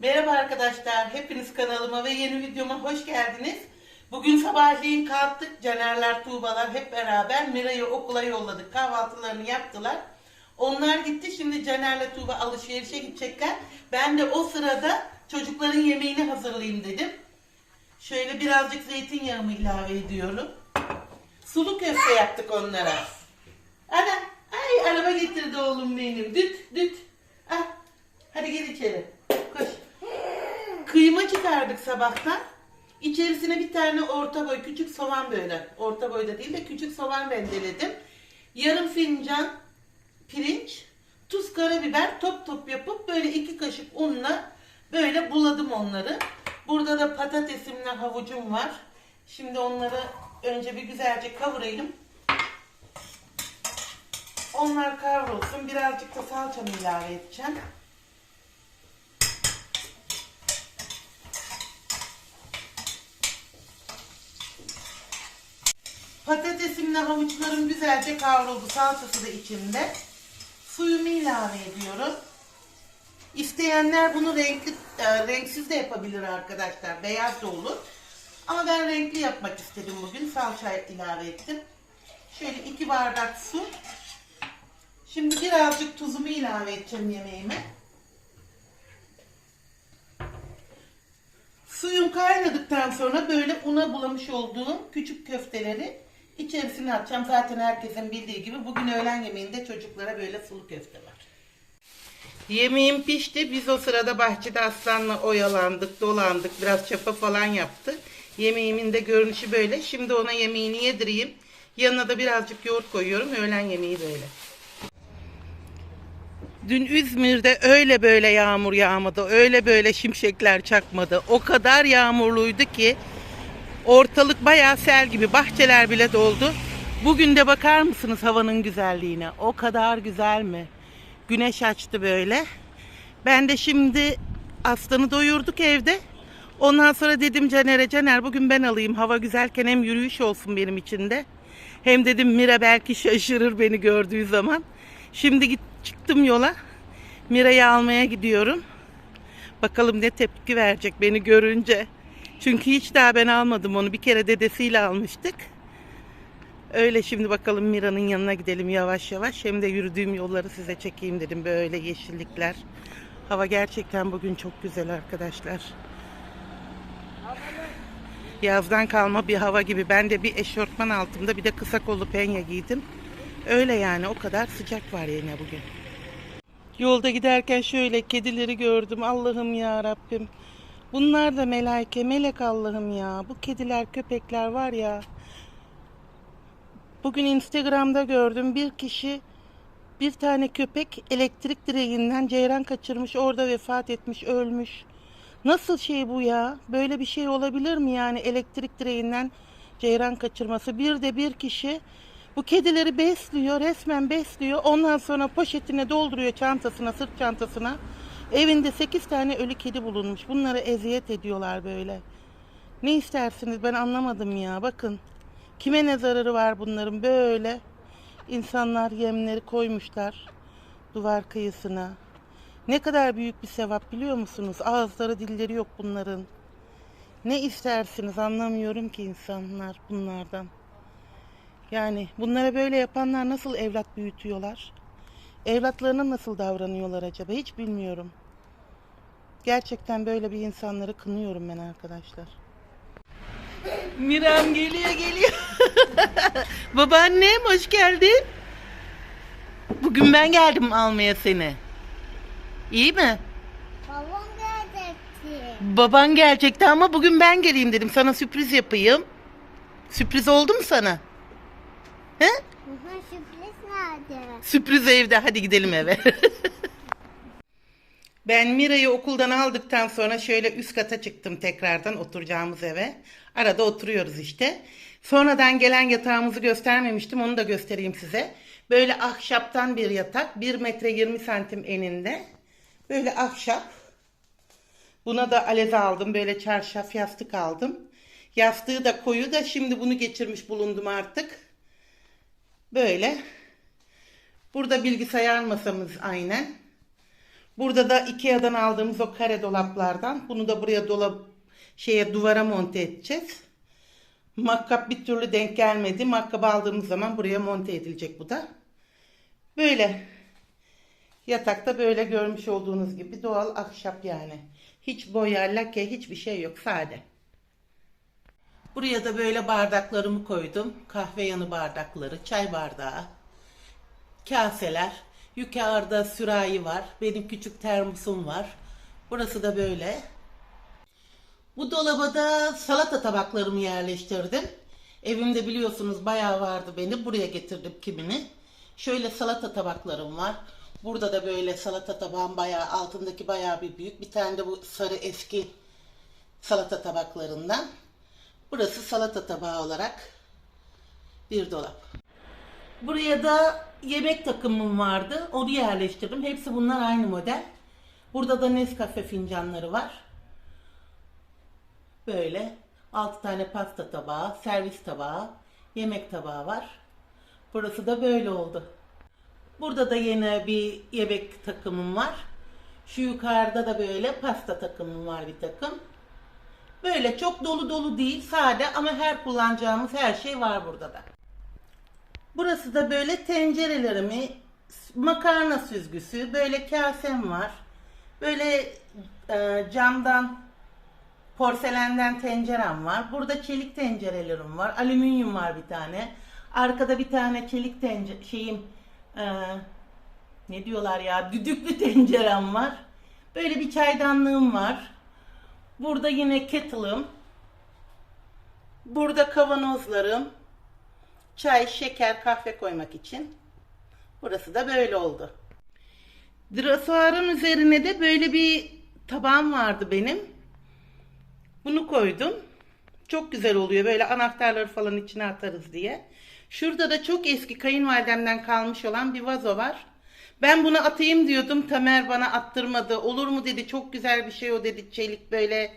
Merhaba arkadaşlar, hepiniz kanalıma ve yeni videoma hoş geldiniz. Bugün sabahleyin kalktık, Canerler, Tuğbalar hep beraber Mira'yı okula yolladık. Kahvaltılarını yaptılar. Onlar gitti, şimdi Caner'le Tuğba alışverişe gidecekler. Ben de o sırada çocukların yemeğini hazırlayayım dedim. Şöyle birazcık zeytinyağımı ilave ediyorum. Sulu köfte yaptık onlara. Ana, ay araba getirdi oğlum benim. Düt, düt. Ah, hadi gel içeri. Kıyma çıkardık sabahtan. İçerisine bir tane orta boy küçük soğan böyle. Orta boyda değil de küçük soğan rendeledim. Yarım fincan pirinç, tuz, karabiber top top yapıp böyle iki kaşık unla böyle buladım onları. Burada da patatesimle havucum var. Şimdi onları önce bir güzelce kavurayım. Onlar kavrulsun. Birazcık da salçamı ilave edeceğim. Patatesimle havuçlarım güzelce kavruldu. Salçası da içinde. Suyumu ilave ediyorum. İsteyenler bunu renkli, e, renksiz de yapabilir arkadaşlar. Beyaz da olur. Ama ben renkli yapmak istedim bugün. Salça ilave ettim. Şöyle iki bardak su. Şimdi birazcık tuzumu ilave edeceğim yemeğime. Suyum kaynadıktan sonra böyle una bulamış olduğum küçük köfteleri içerisine atacağım. Zaten herkesin bildiği gibi bugün öğlen yemeğinde çocuklara böyle sulu köfte var. Yemeğim pişti. Biz o sırada bahçede aslanla oyalandık, dolandık. Biraz çapa falan yaptık. Yemeğimin de görünüşü böyle. Şimdi ona yemeğini yedireyim. Yanına da birazcık yoğurt koyuyorum. Öğlen yemeği böyle. Dün İzmir'de öyle böyle yağmur yağmadı. Öyle böyle şimşekler çakmadı. O kadar yağmurluydu ki ortalık bayağı sel gibi. Bahçeler bile doldu. Bugün de bakar mısınız havanın güzelliğine? O kadar güzel mi? Güneş açtı böyle. Ben de şimdi aslanı doyurduk evde. Ondan sonra dedim Caner'e Caner bugün ben alayım. Hava güzelken hem yürüyüş olsun benim için de. Hem dedim Mira belki şaşırır beni gördüğü zaman. Şimdi git çıktım yola. Mira'yı almaya gidiyorum. Bakalım ne tepki verecek beni görünce. Çünkü hiç daha ben almadım onu. Bir kere dedesiyle almıştık. Öyle şimdi bakalım Mira'nın yanına gidelim yavaş yavaş. Hem de yürüdüğüm yolları size çekeyim dedim. Böyle yeşillikler. Hava gerçekten bugün çok güzel arkadaşlar. Yazdan kalma bir hava gibi. Ben de bir eşortman altımda bir de kısa kollu penye giydim. Öyle yani o kadar sıcak var yine bugün. Yolda giderken şöyle kedileri gördüm. Allah'ım ya Rabbim. Bunlar da melaike, melek Allah'ım ya. Bu kediler, köpekler var ya. Bugün Instagram'da gördüm bir kişi bir tane köpek elektrik direğinden ceyran kaçırmış, orada vefat etmiş, ölmüş. Nasıl şey bu ya? Böyle bir şey olabilir mi yani elektrik direğinden ceyran kaçırması? Bir de bir kişi bu kedileri besliyor, resmen besliyor. Ondan sonra poşetine dolduruyor çantasına, sırt çantasına. Evinde 8 tane ölü kedi bulunmuş. Bunları eziyet ediyorlar böyle. Ne istersiniz ben anlamadım ya. Bakın kime ne zararı var bunların böyle. insanlar yemleri koymuşlar duvar kıyısına. Ne kadar büyük bir sevap biliyor musunuz? Ağızları dilleri yok bunların. Ne istersiniz anlamıyorum ki insanlar bunlardan. Yani bunlara böyle yapanlar nasıl evlat büyütüyorlar? Evlatlarına nasıl davranıyorlar acaba? Hiç bilmiyorum. Gerçekten böyle bir insanları kınıyorum ben arkadaşlar. Miram geliyor geliyor. Babaannem hoş geldin. Bugün ben geldim almaya seni. İyi mi? Babam gelecekti. Baban gelecekti ama bugün ben geleyim dedim. Sana sürpriz yapayım. Sürpriz oldu mu sana? He? Sürpriz nerede? Sürpriz evde. Hadi gidelim eve. ben Mira'yı okuldan aldıktan sonra şöyle üst kata çıktım tekrardan oturacağımız eve. Arada oturuyoruz işte. Sonradan gelen yatağımızı göstermemiştim. Onu da göstereyim size. Böyle ahşaptan bir yatak. 1 metre 20 santim eninde. Böyle ahşap. Buna da aleze aldım. Böyle çarşaf yastık aldım. Yastığı da koyu da şimdi bunu geçirmiş bulundum artık. Böyle. Burada bilgisayar masamız aynen. Burada da Ikea'dan aldığımız o kare dolaplardan. Bunu da buraya dolap şeye duvara monte edeceğiz. Makkap bir türlü denk gelmedi. Makkap aldığımız zaman buraya monte edilecek bu da. Böyle. Yatakta böyle görmüş olduğunuz gibi doğal ahşap yani. Hiç boya, lake, hiçbir şey yok. Sade. Buraya da böyle bardaklarımı koydum. Kahve yanı bardakları, çay bardağı, kaseler. Yukarıda sürahi var. Benim küçük termosum var. Burası da böyle. Bu dolaba da salata tabaklarımı yerleştirdim. Evimde biliyorsunuz bayağı vardı benim. Buraya getirdim kimini. Şöyle salata tabaklarım var. Burada da böyle salata tabağım bayağı altındaki bayağı bir büyük. Bir tane de bu sarı eski salata tabaklarından. Burası salata tabağı olarak bir dolap. Buraya da yemek takımım vardı. Onu yerleştirdim. Hepsi bunlar aynı model. Burada da Nescafe fincanları var. Böyle 6 tane pasta tabağı, servis tabağı, yemek tabağı var. Burası da böyle oldu. Burada da yine bir yemek takımım var. Şu yukarıda da böyle pasta takımım var bir takım. Böyle çok dolu dolu değil, sade ama her kullanacağımız her şey var burada da. Burası da böyle tencerelerimi, makarna süzgüsü, böyle kasem var. Böyle e, camdan, porselenden tencerem var. Burada çelik tencerelerim var. Alüminyum var bir tane. Arkada bir tane çelik tencere şeyim e, ne diyorlar ya düdüklü tencerem var. Böyle bir çaydanlığım var. Burada yine kettle'ım. Burada kavanozlarım. Çay, şeker, kahve koymak için. Burası da böyle oldu. Drasuarın üzerine de böyle bir tabağım vardı benim. Bunu koydum. Çok güzel oluyor. Böyle anahtarları falan içine atarız diye. Şurada da çok eski kayınvalidemden kalmış olan bir vazo var. Ben bunu atayım diyordum. Tamer bana attırmadı. Olur mu dedi. Çok güzel bir şey o dedi. Çelik böyle.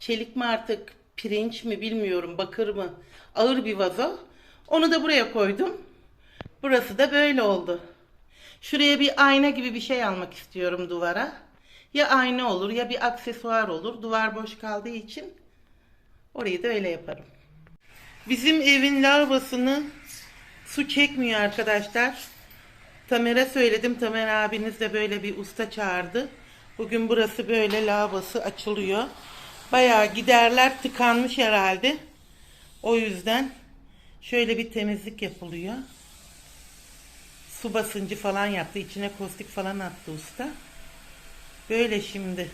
Çelik mi artık? Pirinç mi bilmiyorum. Bakır mı? Ağır bir vazo. Onu da buraya koydum. Burası da böyle oldu. Şuraya bir ayna gibi bir şey almak istiyorum duvara. Ya ayna olur ya bir aksesuar olur. Duvar boş kaldığı için orayı da öyle yaparım. Bizim evin lavabosunu su çekmiyor arkadaşlar. Tamer'e söyledim. Tamer abiniz de böyle bir usta çağırdı. Bugün burası böyle lavabosu açılıyor. Bayağı giderler tıkanmış herhalde. O yüzden şöyle bir temizlik yapılıyor. Su basıncı falan yaptı. İçine kostik falan attı usta. Böyle şimdi.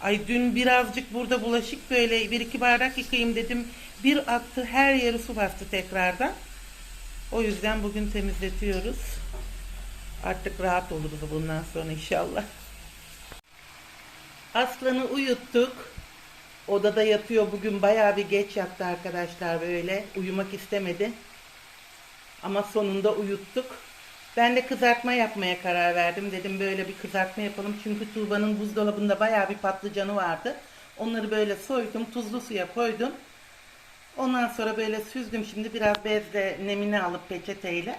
Ay dün birazcık burada bulaşık böyle bir iki bardak yıkayayım dedim. Bir attı her yeri su bastı tekrardan. O yüzden bugün temizletiyoruz. Artık rahat oluruz bundan sonra inşallah. Aslanı uyuttuk. Odada yatıyor bugün bayağı bir geç yattı arkadaşlar böyle. Uyumak istemedi. Ama sonunda uyuttuk. Ben de kızartma yapmaya karar verdim. Dedim böyle bir kızartma yapalım. Çünkü Tuğba'nın buzdolabında bayağı bir patlıcanı vardı. Onları böyle soydum. Tuzlu suya koydum. Ondan sonra böyle süzdüm. Şimdi biraz bezle nemini alıp peçeteyle.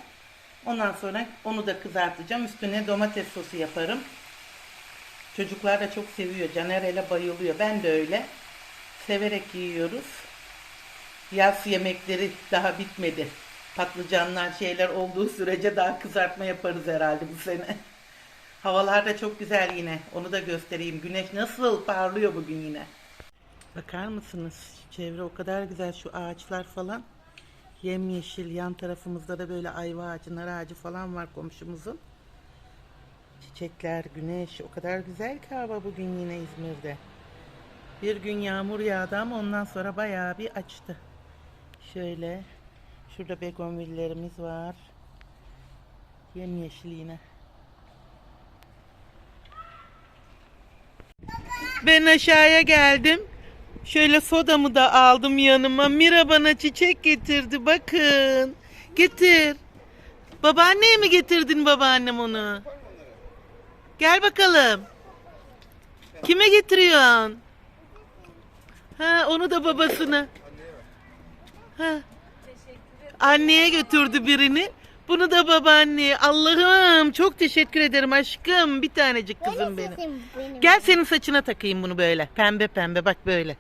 Ondan sonra onu da kızartacağım. Üstüne domates sosu yaparım. Çocuklar da çok seviyor. Caner hele bayılıyor. Ben de öyle. Severek yiyoruz. Yaz yemekleri daha bitmedi. Patlıcanlar şeyler olduğu sürece daha kızartma yaparız herhalde bu sene. Havalar da çok güzel yine. Onu da göstereyim. Güneş nasıl parlıyor bugün yine. Bakar mısınız? Çevre o kadar güzel şu ağaçlar falan. Yemyeşil yan tarafımızda da böyle ayva ağacı, nar ağacı falan var komşumuzun. Çiçekler, güneş o kadar güzel ki hava bugün yine İzmir'de. Bir gün yağmur yağdı ama ondan sonra bayağı bir açtı. Şöyle şurada begonvillerimiz var. Yemyeşil yine. Ben aşağıya geldim. Şöyle sodamı da aldım yanıma. Mira bana çiçek getirdi. Bakın. Getir. Babaanneye mi getirdin babaannem onu? Gel bakalım. Kime getiriyorsun? Ha, onu da babasına. Ha. Anneye götürdü birini. Bunu da babaanne. Allah'ım çok teşekkür ederim aşkım. Bir tanecik kızım benim. benim. Gel senin saçına takayım bunu böyle. Pembe pembe bak böyle.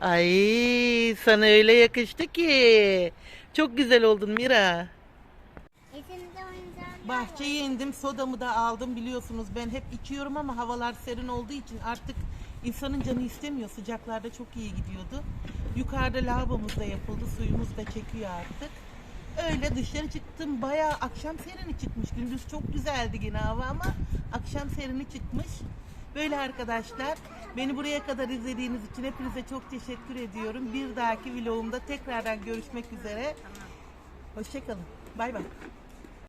Ay sana öyle yakıştı ki. Çok güzel oldun Mira. Bahçeye indim sodamı da aldım biliyorsunuz ben hep içiyorum ama havalar serin olduğu için artık insanın canı istemiyor sıcaklarda çok iyi gidiyordu. Yukarıda lavabomuz da yapıldı suyumuz da çekiyor artık. Öyle dışarı çıktım bayağı akşam serini çıkmış gündüz çok güzeldi yine hava ama akşam serini çıkmış. Böyle arkadaşlar beni buraya kadar izlediğiniz için hepinize çok teşekkür ediyorum. Bir dahaki vlogumda tekrardan görüşmek üzere. Hoşçakalın. Bay bay.